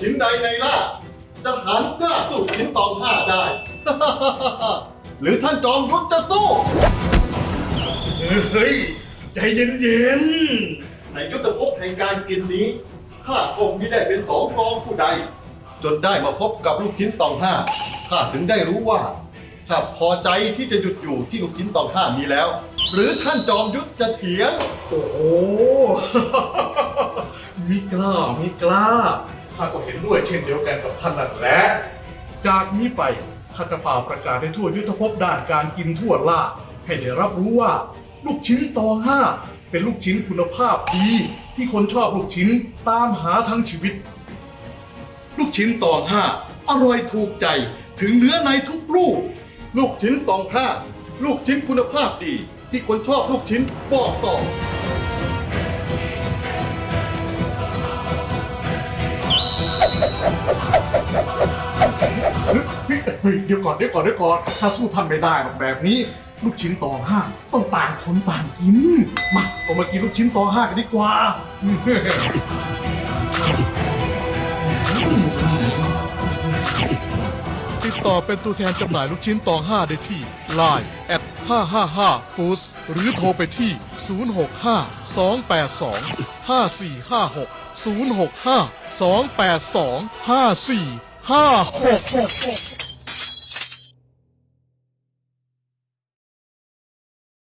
ในล่าจะหันกล้าสู้ขินตองห้าได้ หรือท่านจอมยุทธจะสู้ เฮ้ย ใจเย็นในยุทธภพแห่งการกินนี้ข้าคงไม่ได้เป็นสองรองผู้ใด จนได้มาพบกับลูกชิ้นตองห้าข้าถึงได้รู้ว่าถ้าพอใจที่จะหยุดอยู่ที่ลูกชิ้นตองห้านี้แล้ว หรือท่านจอมยุทธจะเถียง ๆ โอ้โห มิกล้ามิกล้า ข้าก็เห็นด้วยเช่นเดียวกันกับท่านนั่นแหละจากนี้ไปข้าจะฝ่าประกาศให้ทั่วยุทธภพด้านการกินทั่วล่าให้ได้รับรู้ว่า ลูกชิ้นตองห้าเป็นลูกชิ้นคุณภาพดี ที่คนชอบลูกชิ้นตามหาทั้งชีวิต ลูกชิ้นตองห้าอร่อยถูกใจถึงเนื้อในทุกลูก ลูกชิ้นตองห้าลูกชิ้นคุณภาพดี ที่คนชอบลูกชิ้นบอกต่อ เฮ้ยเดี๋ยวก่อนเดี๋ยวก่อนเดี๋ยวก่อนถ้าสู้ทำไม่ได้หรอกแบบนี้ ลูกชิ้นต่อห้าต้องต่างคนต่างกินมาเรามากินลูกชิ้นต่อห้ากันดีกว่าติดต่อเป็นตัวแทนจำหน่ายลูกชิ้นตอง5ได้ที่ Line at 555 foods หรือโทรไปที่ 065 282 5456 065 282 5456